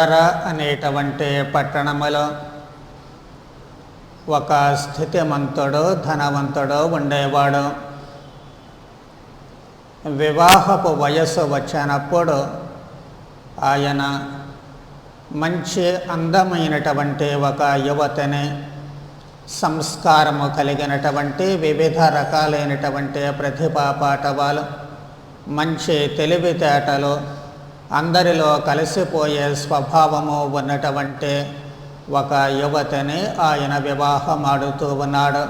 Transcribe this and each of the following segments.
ఫెర్రారా అనేటువంటి పట్టణములో ఒక స్థితిమంతుడు ధనవంతుడు ఉండేవాడు. వివాహపు వయస్సు వచ్చినప్పుడు ఆయన మంచి అందమైనటువంటి ఒక యువతని సంస్కారము కలిగినటువంటి వివిధ రకాలైనటువంటి ప్రతిభా పాఠవాలు మంచి తెలివితేటలు అందరిలో కలిసిపోయే స్వభావము ఉన్నటువంటి ఒక యువతిని ఆయన వివాహమాడుతూ ఉన్నాడు.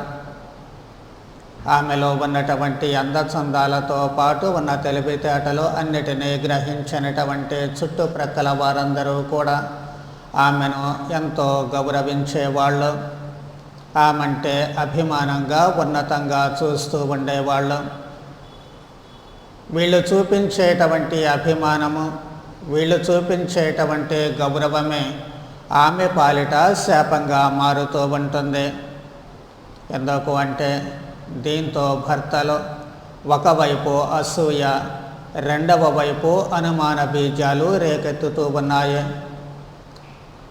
ఆమెలో ఉన్నటువంటి అందచందాలతో పాటు ఉన్న తెలివితేటలు అన్నిటినీ గ్రహించినటువంటి చుట్టుప్రక్కల వారందరూ కూడా ఆమెను ఎంతో గౌరవించేవాళ్ళు. ఆమంటే అభిమానంగా ఉన్నతంగా చూస్తూ ఉండేవాళ్ళు. వీళ్ళు చూపించేటువంటి అభిమానము వీళ్ళు చూపించేటువంటి గౌరవమే. ఆమె పాలిట శాపంగా మారుతూ ఉంటుంది. ఎందుకు అంటే దీంతో భర్తలో ఒకవైపు అసూయ రెండవ వైపు అనుమాన బీజాలు రేకెత్తుతూ ఉన్నాయి.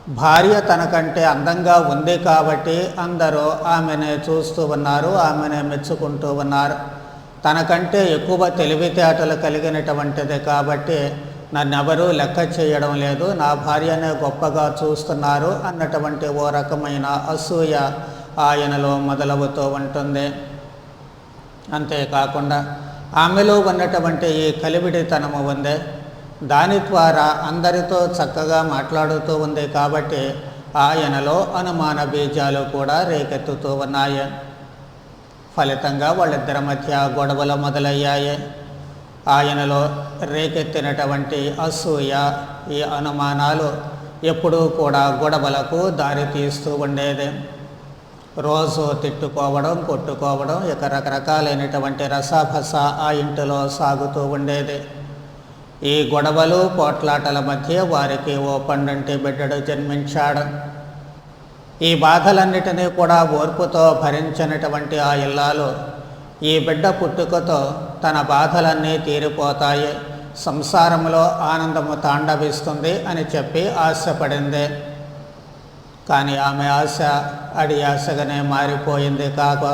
భార్య తనకంటే అందంగా ఉంది కాబట్టి అందరూ ఆమెనే చూస్తూ ఉన్నారు ఆమెనే మెచ్చుకుంటూ ఉన్నారు. తనకంటే ఎక్కువ తెలివితేటలు కలిగినటువంటిది కాబట్టి నన్నెవరూ లెక్క చేయడం లేదు. నా భార్యనే గొప్పగా చూస్తున్నారు అన్నటువంటి ఓ రకమైన అసూయ ఆయనలో మొదలవుతూ ఉంటుంది. అంతేకాకుండా ఆమెలో ఉన్నటువంటి ఈ కలివిడితనము ఉంది. దాని ద్వారా అందరితో చక్కగా మాట్లాడుతూ ఉంది కాబట్టి ఆయనలో అనుమాన బీజాలు కూడా రేకెత్తుతూ ఉన్నాయి. ఫలితంగా వాళ్ళిద్దరి మధ్య గొడవలు మొదలయ్యాయి. ఆయనలో రేకెత్తినటువంటి అసూయ ఈ అనుమానాలు ఎప్పుడూ కూడా గొడవలకు దారితీస్తూ ఉండేది. రోజు తిట్టుకోవడం కొట్టుకోవడం ఇక రకరకాలైనటువంటి రసాభస ఆ ఇంటిలో సాగుతూ ఉండేది. ఈ గొడవలు పోట్లాటల మధ్య వారికి ఓ పండంటి బిడ్డడు జన్మించాడు. ఈ బాధలన్నిటినీ కూడా ఓర్పుతో భరించినటువంటి ఆ ఇల్లాలు ఈ బిడ్డ పుట్టుకతో తన బాధలన్నీ తీరిపోతాయి. సంసారంలో ఆనందము తాండవిస్తుంది అని చెప్పి ఆశపడింది. కానీ ఆమె ఆశ అడి ఆశగానే మారిపోయింది కాక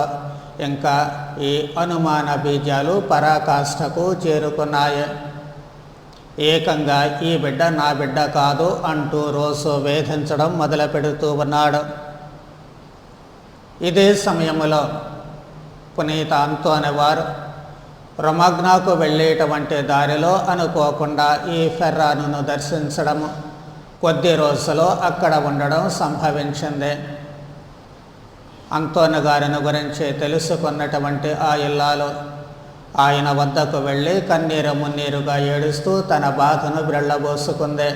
ఇంకా ఈ అనుమాన బీజాలు పరాకాష్ఠకు చేరుకున్నాయి. ఏకంగా ఈ బిడ్డ నా బిడ్డ కాదు అంటూ రోజు వేధించడం మొదలు పెడుతూ ఉన్నాడు. ఇదే సమయంలో పునీత అంతో అనేవారు రొమగ్నాకు వెళ్ళేటువంటి దారిలో అనుకోకుండా ఈ ఫెర్రాను దర్శించడం కొద్ది రోజులు అక్కడ ఉండడం సంభవించింది. అంతోన గారిని గురించి తెలుసుకున్నటువంటి ఆ ఇల్లాలు ఆయన వద్దకు వెళ్ళి కన్నీరు మున్నీరుగా ఏడుస్తూ తన బాధను బ్రెళ్ళబోసుకుంది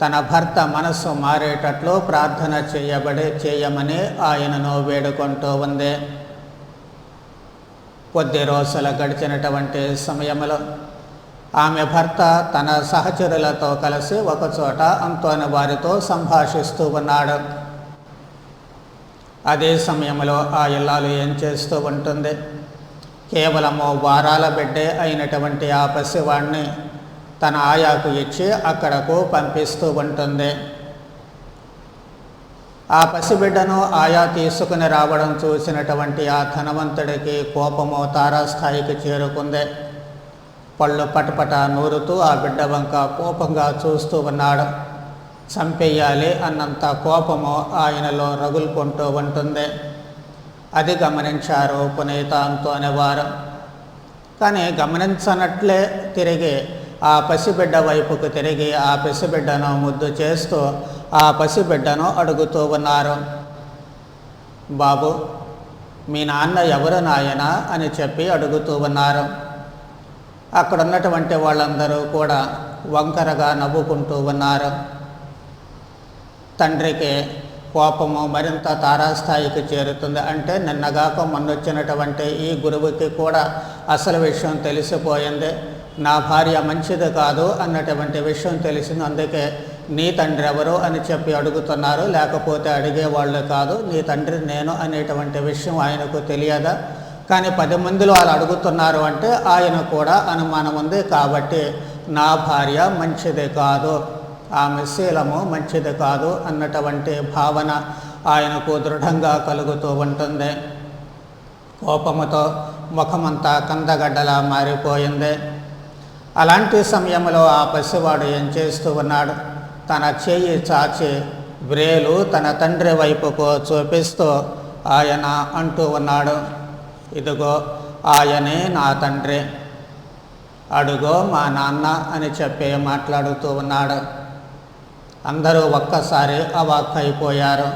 తన భర్త మనస్సు మారేటట్లు ప్రార్థన చేయబడి చేయమని ఆయనను వేడుకుంటూ ఉంది. కొద్ది రోజులు గడిచినటువంటి సమయంలో ఆమె భర్త తన సహచరులతో కలిసి ఒకచోట అంతోని వారితో సంభాషిస్తూ ఉన్నాడు. అదే సమయంలో ఆ ఇల్లాలు ఏం చేస్తూ ఉంటుంది? కేవలము వారాల బిడ్డే అయినటువంటి ఆ పసివాణ్ణి తన ఆయాకు ఇచ్చి అక్కడకు పంపిస్తూ ఉంటుంది. ఆ పసిబిడ్డను ఆయా తీసుకుని రావడం చూసినటువంటి ఆ ధనవంతుడికి కోపము తారాస్థాయికి చేరుకుంది. పళ్ళు పటపట నూరుతూ ఆ బిడ్డ వంక కోపంగా చూస్తూ ఉన్నాడు. చంపేయాలి అన్నంత కోపము ఆయనలో రగులుకుంటూ ఉంటుంది. అది గమనించారు పునీత అనేవారు. కానీ గమనించనట్లే తిరిగి ఆ పసిబిడ్డ వైపుకు తిరిగి ఆ పసిబిడ్డను ముద్దు చేస్తూ ఆ పసిబిడ్డను అడుగుతూ ఉన్నారు. బాబు మీ నాన్న ఎవరు నాయనా? అని చెప్పి అడుగుతూ ఉన్నారు. అక్కడ ఉన్నటువంటి వాళ్ళందరూ కూడా వంకరగా నవ్వుకుంటూ ఉన్నారు. తండ్రికి కోపము మరింత తారాస్థాయికి చేరుతుంది అంటే నిన్నగాక మొన్నొచ్చినటువంటి ఈ గురువుకి కూడా అసలు విషయం తెలిసిపోయింది. నా భార్య మంచిది కాదు అన్నటువంటి విషయం తెలిసింది. అందుకే నీ తండ్రి ఎవరు అని చెప్పి అడుగుతున్నారు. లేకపోతే అడిగేవాళ్ళు కాదు నీ తండ్రి నేను అనేటువంటి విషయం ఆయనకు తెలియదా? కానీ పది మందిలో వాళ్ళు అడుగుతున్నారు అంటే ఆయన కూడా అనుమానం ఉంది. కాబట్టి నా భార్య మంచిది కాదు ఆమె శీలము మంచిది కాదు అన్నటువంటి భావన ఆయనకు దృఢంగా కలుగుతూ ఉంటుంది. కోపముతో ముఖమంతా కందగడ్డలా మారిపోయింది. అలాంటి సమయంలో ఆ పసివాడు ఏం చేస్తూ ఉన్నాడు? తన చెయ్యి చాచి వ్రేలు తన తండ్రి వైపుకు చూపిస్తూ ఆయన అంటూ ఉన్నాడు. ఇదిగో ఆయనే నా తండ్రి. అడుగో మా నాన్న అని చెప్పి మాట్లాడుతూ ఉన్నాడు. అందరూ ఒక్కసారి అవాక్కైపోయారు.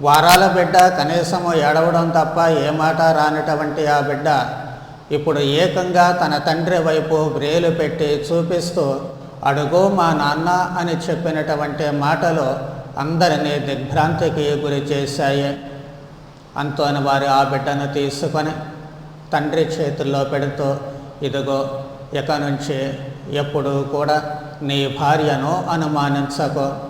వారాల బిడ్డ కనీసము ఏడవడం తప్ప ఏ మాట రానటువంటి ఆ బిడ్డ ఇప్పుడు ఏకంగా తన తండ్రి వైపు వ్రేలు పెట్టి చూపిస్తూ అడుగో మా నాన్న అని చెప్పినటువంటి మాటలు అందరినీ దిగ్భ్రాంతికి గురి చేశాయి. అంతోని వారు ఆ బిడ్డను తీసుకొని తండ్రి చేతుల్లో పెడుతూ ఇదిగో ఇక నుంచి ఎప్పుడు కూడా నీ భార్యను అనుమానించకు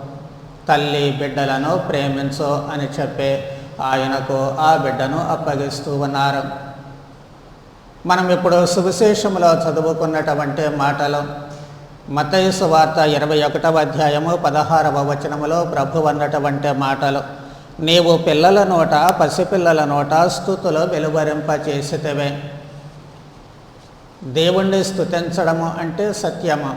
తల్లి బిడ్డలను ప్రేమించు అని చెప్పి ఆయనకు ఆ బిడ్డను అప్పగిస్తూ ఉన్నారు. మనం ఇప్పుడు సువిశేషంలో చదువుకున్నటువంటి మాటలు మతయుసు వార్త ఇరవై ఒకటవ అధ్యాయము పదహారవ వచనములో ప్రభు అన్నటువంటి మాటలు. నీవు పిల్లల నోట పసిపిల్లల నోట స్థుతులు వెలువరింప చేసితవే దేవుణ్ణి స్థుతించడము అంటే సత్యము.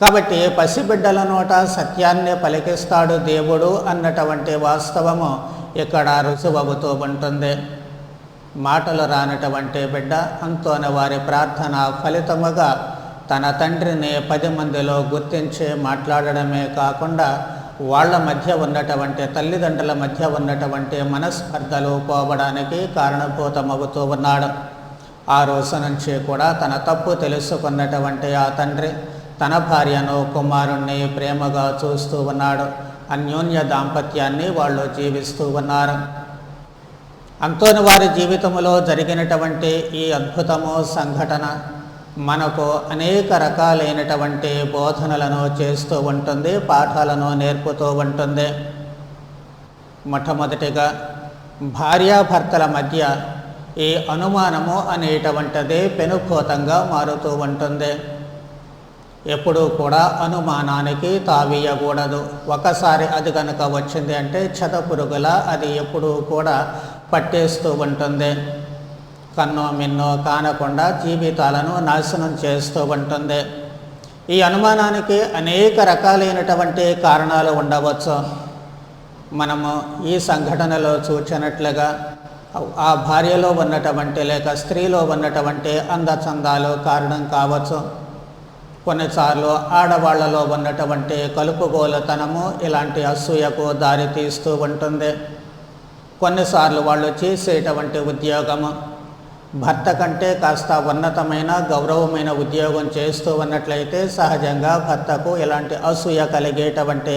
కాబట్టి పసిబిడ్డల నోట సత్యాన్ని పలికిస్తాడు దేవుడు అన్నటువంటి వాస్తవము ఇక్కడ రుజువవుతూ ఉంటుంది. మాటలు రానటువంటి బిడ్డ అంతోన వారి ప్రార్థన ఫలితముగా తన తండ్రిని పది మందిలో గుర్తించి మాట్లాడడమే కాకుండా వాళ్ళ మధ్య ఉన్నటువంటి తల్లిదండ్రుల మధ్య ఉన్నటువంటి మనస్పర్ధలు పోవడానికి కారణభూతమవుతూ ఉన్నాడు. ఆ రోజు నుంచి కూడా తన తప్పు తెలుసుకున్నటువంటి ఆ తండ్రి తన భార్యను కుమారుణ్ణి ప్రేమగా చూస్తూ ఉన్నాడు. అన్యోన్య దాంపత్యాన్ని వాళ్ళు జీవిస్తూ ఉన్నారు. అంతోని వారి జీవితంలో జరిగినటువంటి ఈ అద్భుతము సంఘటన మనకు అనేక రకాలైనటువంటి బోధనలను చేస్తూ ఉంటుంది పాఠాలను నేర్పుతూ ఉంటుంది. మొట్టమొదటిగా భార్యాభర్తల మధ్య ఈ అనుమానము అనేటువంటిది పెనుభూతంగా మారుతూ ఉంటుంది. ఎప్పుడూ కూడా అనుమానానికి తావీయకూడదు ఒకసారి అది కనుక వచ్చింది అంటే చెదపురుగుల అది ఎప్పుడూ కూడా పట్టేస్తూ ఉంటుంది. కన్నో మిన్నో కానకుండా జీవితాలను నాశనం చేస్తూ ఉంటుంది. ఈ అనుమానానికి అనేక రకాలైనటువంటి కారణాలు ఉండవచ్చు. మనము ఈ సంఘటనలో చూచినట్లుగా ఆ భార్యలో ఉన్నటువంటి లేక స్త్రీలో ఉన్నటువంటి అందచందాలు కారణం కావచ్చు. కొన్నిసార్లు ఆడవాళ్ళలో ఉన్నటువంటి కలుపుగోలుతనము ఇలాంటి అసూయకు దారి తీస్తూ ఉంటుంది. కొన్నిసార్లు వాళ్ళు చేసేటువంటి ఉద్యోగము భర్త కంటే కాస్త ఉన్నతమైన గౌరవమైన ఉద్యోగం చేస్తూ ఉన్నట్లయితే సహజంగా భర్తకు ఇలాంటి అసూయ కలిగేటువంటి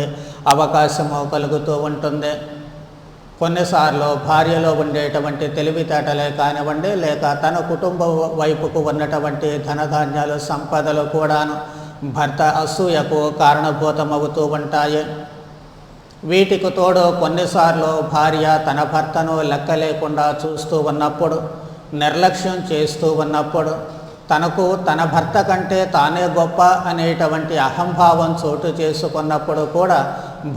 అవకాశము కలుగుతూ ఉంటుంది. కొన్నిసార్లు భార్యలో ఉండేటువంటి తెలివితేటలే కానివ్వండి లేక తన కుటుంబ వైపుకు ఉన్నటువంటి ధనధాన్యాలు సంపదలు కూడాను భర్త అసూయకు కారణభూతమవుతూ ఉంటాయి. వీటికి తోడు కొన్నిసార్లు భార్య తన భర్తను లెక్క లేకుండా చూస్తూ ఉన్నప్పుడు నిర్లక్ష్యం చేస్తూ ఉన్నప్పుడు తనకు తన భర్త కంటే తానే గొప్ప అనేటువంటి అహంభావం చోటు చేసుకున్నప్పుడు కూడా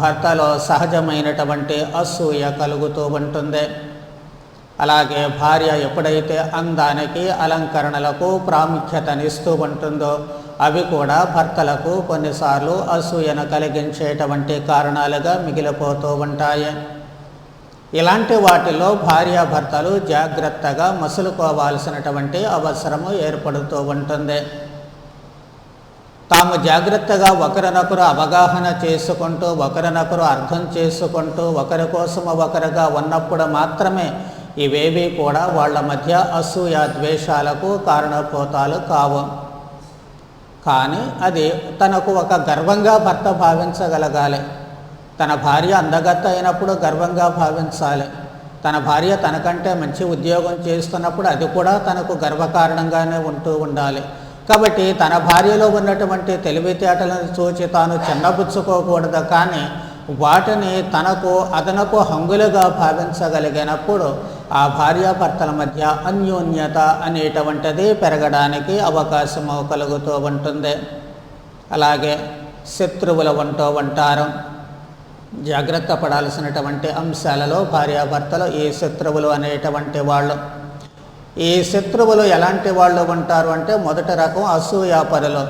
భర్తలో సహజమైనటువంటి అసూయ కలుగుతూ ఉంటుంది. అలాగే భార్య ఎప్పుడైతే అందానికి అలంకరణలకు ప్రాముఖ్యతనిస్తూ ఉంటుందో అవి కూడా భర్తలకు కొన్నిసార్లు అసూయను కలిగించేటువంటి కారణాలుగా మిగిలిపోతూ ఉంటాయి. ఇలాంటి వాటిలో భార్యాభర్తలు జాగ్రత్తగా మసులుకోవాల్సినటువంటి అవసరము ఏర్పడుతూ ఉంటుంది. తాము జాగ్రత్తగా ఒకరినొకరు అవగాహన చేసుకుంటూ ఒకరినొకరు అర్థం చేసుకుంటూ ఒకరి కోసం ఒకరుగా ఉన్నప్పుడు మాత్రమే ఇవేవి కూడా వాళ్ళ మధ్య అసూయ ద్వేషాలకు కారణభూతాలు కావు. కానీ అది తనకు ఒక గర్వంగా భర్త భావించగలగాలి. తన భార్య అందగత్త అయినప్పుడు గర్వంగా భావించాలి. తన భార్య తనకంటే మంచి ఉద్యోగం చేస్తున్నప్పుడు అది కూడా తనకు గర్వకారణంగానే ఉంటూ ఉండాలి. కాబట్టి తన భార్యలో ఉన్నటువంటి తెలివితేటలను చూచి తాను చిన్నబుచ్చుకోకూడదు కానీ వాటిని తనకు అదనపు హంగులుగా భావించగలిగినప్పుడు ఆ భార్యాభర్తల మధ్య అన్యోన్యత అనేటువంటిది పెరగడానికి అవకాశము కలుగుతూ ఉంటుంది. అలాగే శత్రువుల ఉంటూ ఉంటారు. జాగ్రత్త పడాల్సినటువంటి అంశాలలో భార్యాభర్తలు ఈ శత్రువులు అనేటువంటి వాళ్ళు. ఈ శత్రువులు ఎలాంటి వాళ్ళు ఉంటారు అంటే మొదటి రకం అసూయాపరులు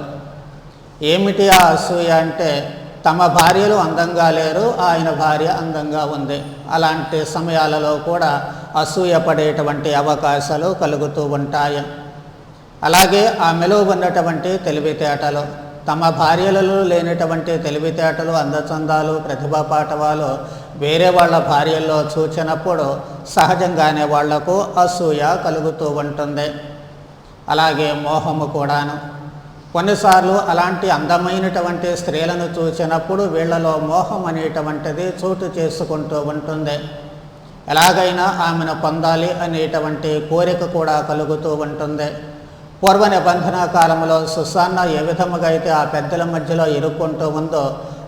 ఏమిటి ఆ అసూయ అంటే తమ భార్యలు అందంగా లేరు ఆయన భార్య అందంగా ఉంది. అలాంటి సమయాలలో కూడా అసూయపడేటువంటి అవకాశాలు కలుగుతూ ఉంటాయి. అలాగే ఆమెలో ఉన్నటువంటి తెలివితేటలు. తమ భార్యలలో లేనటువంటి తెలివితేటలు అందచందాలు ప్రతిభా పాఠవాలు వేరే వాళ్ళ భార్యల్లో చూచినప్పుడు సహజంగానే వాళ్ళకు అసూయ కలుగుతూ ఉంటుంది. అలాగే మోహము కూడాను. కొన్నిసార్లు అలాంటి అందమైనటువంటి స్త్రీలను చూసినప్పుడు వీళ్ళలో మోహం అనేటువంటిది చోటు చేసుకుంటూ ఉంటుంది. ఎలాగైనా ఆమెను పొందాలి అనేటువంటి కోరిక కూడా కలుగుతూ ఉంటుంది. పూర్వ నిబంధన కాలంలో సుసాన్న ఏ విధముగా అయితే ఆ పెద్దల మధ్యలో ఇరుక్కుంటూ ఉందో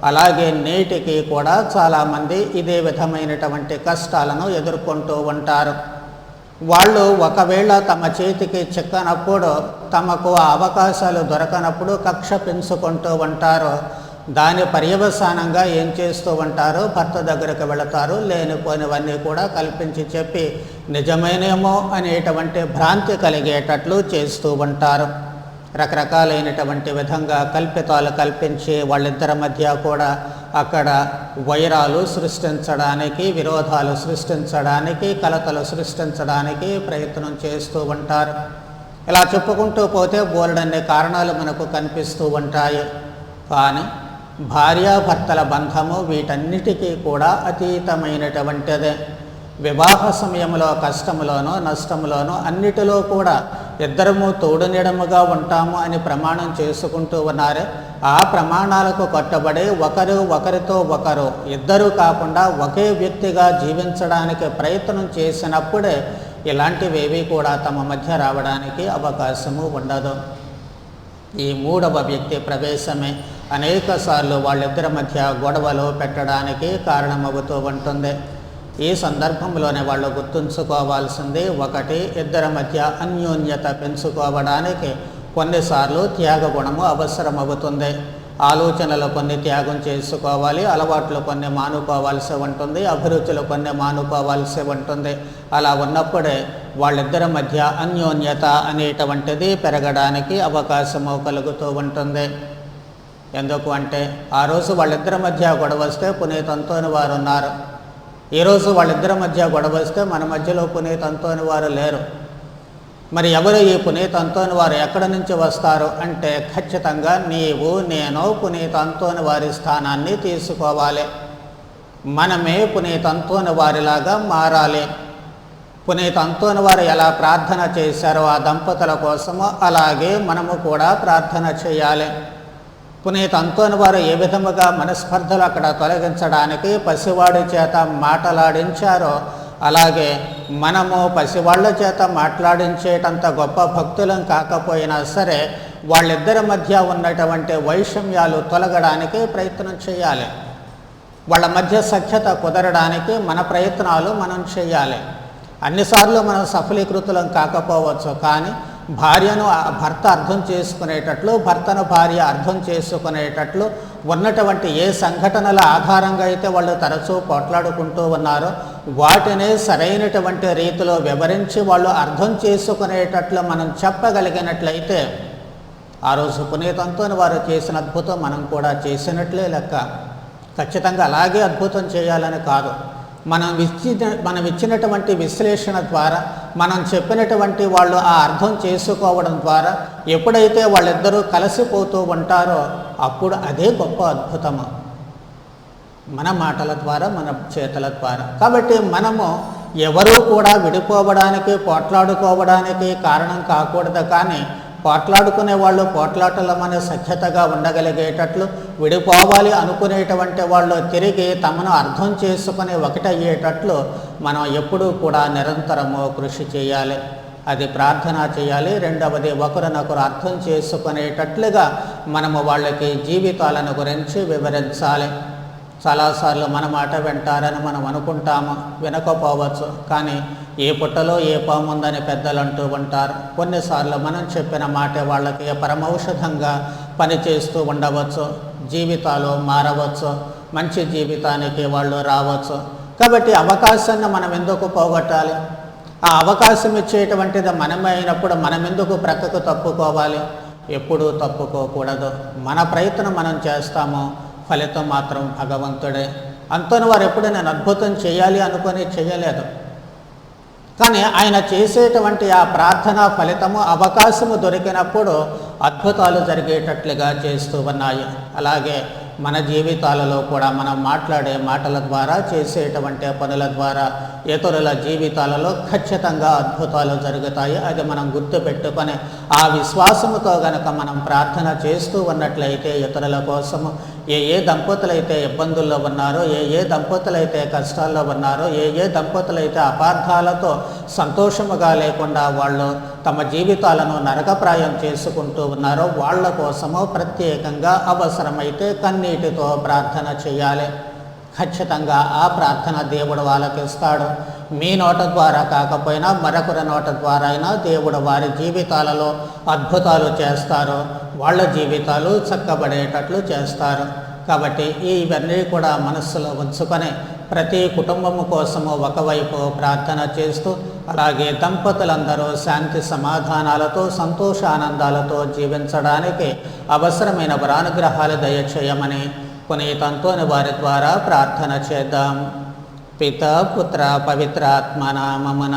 అలాగే నేటికి కూడా చాలామంది ఇదే విధమైనటువంటి కష్టాలను ఎదుర్కొంటూ ఉంటారు. వాళ్ళు ఒకవేళ తమ చేతికి చిక్కనప్పుడు తమకు అవకాశాలు దొరకనప్పుడు కక్ష పెంచుకుంటూ ఉంటారు. దాని పర్యవసానంగా ఏం చేస్తూ ఉంటారు భర్త దగ్గరకు వెళతారు లేనిపోయినవన్నీ కూడా కల్పించి చెప్పి నిజమైనేమో అనేటువంటి భ్రాంతి కలిగేటట్లు చేస్తూ ఉంటారు. రకరకాలైనటువంటి విధంగా కల్పితాలు కల్పించి వాళ్ళిద్దరి మధ్య కూడా అక్కడ వైరాలు సృష్టించడానికి విరోధాలు సృష్టించడానికి కలతలు సృష్టించడానికి ప్రయత్నం చేస్తూ ఉంటారు. ఇలా చెప్పుకుంటూ పోతే బోలెడన్ని కారణాలు మనకు కనిపిస్తూ ఉంటాయి. కానీ భార్యాభర్తల బంధము వీటన్నిటికీ కూడా అతీతమైనటువంటిదే. వివాహ సమయంలో కష్టములోనో నష్టములోనో అన్నిటిలో కూడా ఇద్దరము తోడునిడముగా ఉంటాము అని ప్రమాణం చేసుకుంటూ ఉన్నారు. ఆ ప్రమాణాలకు కట్టుబడి ఒకరు ఒకరితో ఒకరు ఇద్దరు కాకుండా ఒకే వ్యక్తిగా జీవించడానికి ప్రయత్నం చేసినప్పుడే ఇలాంటివేవి కూడా తమ మధ్య రావడానికి అవకాశము ఉండదు. ఈ మూడవ వ్యక్తి ప్రవేశమే. అనేక సార్లు వాళ్ళిద్దరి మధ్య గొడవలు పెట్టడానికి కారణమవుతూ ఉంటుంది. ఈ సందర్భంలోనే వాళ్ళు గుర్తుంచుకోవాల్సింది ఒకటి ఇద్దరి మధ్య అన్యోన్యత పెంచుకోవడానికి కొన్నిసార్లు త్యాగ గుణము అవసరమవుతుంది ఆలోచనలు కొన్ని త్యాగం చేసుకోవాలి అలవాట్లు కొన్ని మానుకోవాల్సి ఉంటుంది అభిరుచులు కొన్ని మానుకోవాల్సి ఉంటుంది. అలా ఉన్నప్పుడే వాళ్ళిద్దరి మధ్య అన్యోన్యత అనేటువంటిది పెరగడానికి అవకాశము కలుగుతూ ఉంటుంది. ఎందుకు అంటే ఆ రోజు వాళ్ళిద్దరి మధ్య గొడవ వస్తే పునీత్ అంతోని వారు ఉన్నారు. ఈరోజు వాళ్ళిద్దరి మధ్య గొడవ వస్తే మన మధ్యలో పునీత్ అంతోని వారు లేరు. మరి ఎవరు ఈ పునీత్ అంతోని వారు ఎక్కడి నుంచి వస్తారు అంటే ఖచ్చితంగా నీవు నేను పునీత్ అంతోని వారి స్థానాన్ని తీసుకోవాలి. మనమే పునీత్ అంతోని వారిలాగా మారాలి. పునీత్ అంతోని వారు ఎలా ప్రార్థన చేశారో ఆ దంపతుల కోసము అలాగే మనము కూడా ప్రార్థన చేయాలి. పునీత్ అంతోని వారు ఏ విధముగా మనస్పర్ధలు అక్కడ తొలగించడానికి పసివాడి చేత మాటలాడించారో అలాగే మనము పసివాళ్ళ చేత మాట్లాడించేటంత గొప్ప భక్తులం కాకపోయినా సరే వాళ్ళిద్దరి మధ్య ఉన్నటువంటి వైషమ్యాలు తొలగడానికి ప్రయత్నం చేయాలి. వాళ్ళ మధ్య సఖ్యత కుదరడానికి మన ప్రయత్నాలు మనం చేయాలి. అన్నిసార్లు మనం సఫలీకృతులం కాకపోవచ్చు కానీ భార్యను భర్త అర్థం చేసుకునేటట్లు భర్తను భార్య అర్థం చేసుకునేటట్లు ఉన్నటువంటి ఏ సంఘటనల ఆధారంగా అయితే వాళ్ళు తరచూ పోట్లాడుకుంటూ ఉన్నారో వాటిని సరైనటువంటి రీతిలో వివరించి వాళ్ళు అర్థం చేసుకునేటట్లు మనం చెప్పగలిగినట్లయితే ఆ రోజు పునీతంతో వారు చేసిన అద్భుతం మనం కూడా చేసినట్లే లెక్క. ఖచ్చితంగా అలాగే అద్భుతం చేయాలని కాదు. మనం ఇచ్చిన మనం ఇచ్చినటువంటి విశ్లేషణ ద్వారా మనం చెప్పినటువంటి వాళ్ళు ఆ అర్థం చేసుకోవడం ద్వారా ఎప్పుడైతే వాళ్ళిద్దరూ కలిసిపోతూ ఉంటారో అప్పుడు అదే గొప్ప అద్భుతము. మన మాటల ద్వారా మన చేతల ద్వారా. కాబట్టి మనము ఎవరూ కూడా విడిపోవడానికి పోట్లాడుకోవడానికి కారణం కాకూడదు. కానీ పోట్లాడుకునే వాళ్ళు పోట్లాటలమనే సఖ్యతగా ఉండగలిగేటట్లు విడిపోవాలి అనుకునేటువంటి వాళ్ళు తిరిగి తమను అర్థం చేసుకుని ఒకటయ్యేటట్లు మనం ఎప్పుడూ కూడా నిరంతరము కృషి చేయాలి. అది ప్రార్థన చేయాలి. రెండవది ఒకరినొకరు అర్థం చేసుకునేటట్లుగా మనము వాళ్ళకి జీవితాలను గురించి వివరించాలి. చాలాసార్లు మన మాట వింటారని మనం అనుకుంటాము వినకపోవచ్చు. కానీ ఏ పుట్టలో ఏ పాము ఉందని పెద్దలు అంటూ ఉంటారు. కొన్నిసార్లు మనం చెప్పిన మాట వాళ్ళకి పరమౌషధంగా పనిచేస్తూ ఉండవచ్చు జీవితాలు మారవచ్చు మంచి జీవితానికి వాళ్ళు రావచ్చు. కాబట్టి అవకాశాన్ని మనం ఎందుకు పోగొట్టాలి? ఆ అవకాశం ఇచ్చేటువంటిది మనమే అయినప్పుడు మనం ఎందుకు ప్రక్కకు తప్పుకోవాలి? ఎప్పుడూ తప్పుకోకూడదు. మన ప్రయత్నం మనం చేస్తాము ఫలితం మాత్రం భగవంతుడే. అంతను వారు ఎప్పుడు నేను అద్భుతం చేయాలి అనుకొని చేయలేదు. కానీ ఆయన చేసేటువంటి ఆ ప్రార్థన ఫలితము అవకాశము దొరికినప్పుడు అద్భుతాలు జరిగేటట్లుగా చేస్తూ ఉన్నాయి. అలాగే మన జీవితాలలో కూడా మనం మాట్లాడే మాటల ద్వారా చేసేటువంటి పనుల ద్వారా ఇతరుల జీవితాలలో ఖచ్చితంగా అద్భుతాలు జరుగుతాయి. అది మనం గుర్తుపెట్టుకొని ఆ విశ్వాసముతో గనక మనం ప్రార్థన చేస్తూ ఉన్నట్లయితే ఇతరుల కోసము ఏ ఏ దంపతులైతే ఇబ్బందుల్లో ఉన్నారో ఏ ఏ దంపతులైతే కష్టాల్లో ఉన్నారో ఏ ఏ దంపతులైతే అపార్థాలతో సంతోషముగా లేకుండా వాళ్ళు తమ జీవితాలను నరకప్రాయం చేసుకుంటూ ఉన్నారో వాళ్ళ కోసము ప్రత్యేకంగా అవసరమైతే కన్నీటితో ప్రార్థన చేయాలి. ఖచ్చితంగా ఆ ప్రార్థన దేవుడు వాళ్ళకి ఇస్తాడు. మీ నోట ద్వారా కాకపోయినా మరొకరి నోట ద్వారా అయినా దేవుడు వారి జీవితాలలో అద్భుతాలు చేస్తారు. వాళ్ళ జీవితాలు చక్కబడేటట్లు చేస్తారు. కాబట్టి ఇవన్నీ కూడా మనస్సులో ఉంచుకొని ప్రతి కుటుంబము కోసము ఒకవైపు ప్రార్థన చేస్తూ అలాగే దంపతులందరూ శాంతి సమాధానాలతో సంతోషానందాలతో జీవించడానికి అవసరమైన వరానుగ్రహాలు దయచేయమని పునీతంతోని వారి ద్వారా ప్రార్థన చేద్దాం పిత పుత్ర పవిత్ర ఆత్మనామమున